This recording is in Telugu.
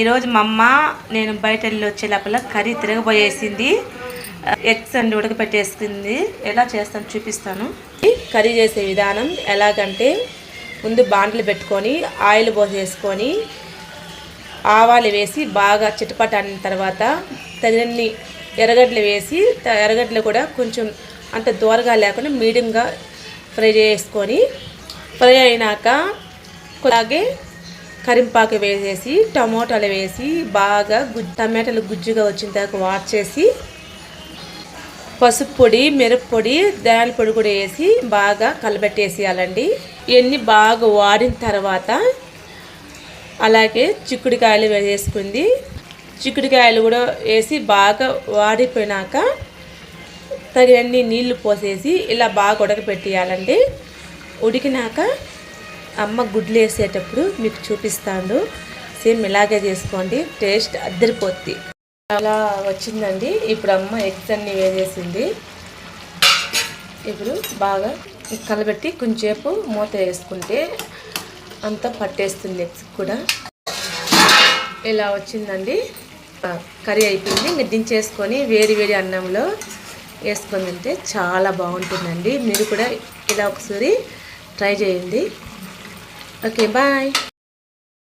ఈరోజు మా అమ్మ నేను బయట వెళ్ళి వచ్చే లోపల కర్రీ తిరగబోయేసింది. ఎగ్స్ అండి ఉడకపెట్టేసింది. ఎలా చేస్తాను చూపిస్తాను. కర్రీ చేసే విధానం ఎలాగంటే ముందు బాండ్లు పెట్టుకొని ఆయిల్ పోసేసుకొని ఆవాలు వేసి బాగా చిటపటాడిన తర్వాత తగినన్ని ఎర్రగడ్డలు వేసి ఎర్రగడ్డలు కూడా కొంచెం అంత దూరగా లేకుండా మీడియంగా ఫ్రై చేసుకొని ఫ్రై అయినాక అలాగే కరింపాకు వేసేసి టమోటాలు వేసి బాగా గుజ్జు టమాటాలు గుజ్జుగా వచ్చిన తర్వాత వాట్ చేసి పసుపు పొడి మిరప్పొడి దాని పొడి కూడా వేసి బాగా కలబెట్టేసేయాలండి. ఇవన్నీ బాగా వాడిన తర్వాత అలాగే చిక్కుడుకాయలు వేసుకుంది చిక్కుడుకాయలు కూడా వేసి బాగా వాడిపోయినాక తగినన్ని నీళ్ళు పోసేసి ఇలా బాగా ఉడకపెట్టేయాలండి ఉడికినాక అమ్మ గుడ్లు వేసేటప్పుడు మీకు చూపిస్తాను. సేమ్ ఇలాగే చేసుకోండి. టేస్ట్ అద్దరిపోద్ది. అలా వచ్చిందండి. ఇప్పుడు అమ్మ ఎగ్స్ అన్ని వేసేసింది. ఇప్పుడు బాగా కలబెట్టి కొంచెంసేపు మూత వేసుకుంటే అంతా పట్టేస్తుంది ఎగ్స్ కూడా. ఇలా వచ్చిందండి. కర్రీ అయిపోయింది. ఇంకా దించేసుకొని వేడి వేడి అన్నంలో వేసుకొని తింటే చాలా బాగుంటుందండి. మీరు కూడా ఇలా ఒకసారి ట్రై చేయండి. Okay, bye.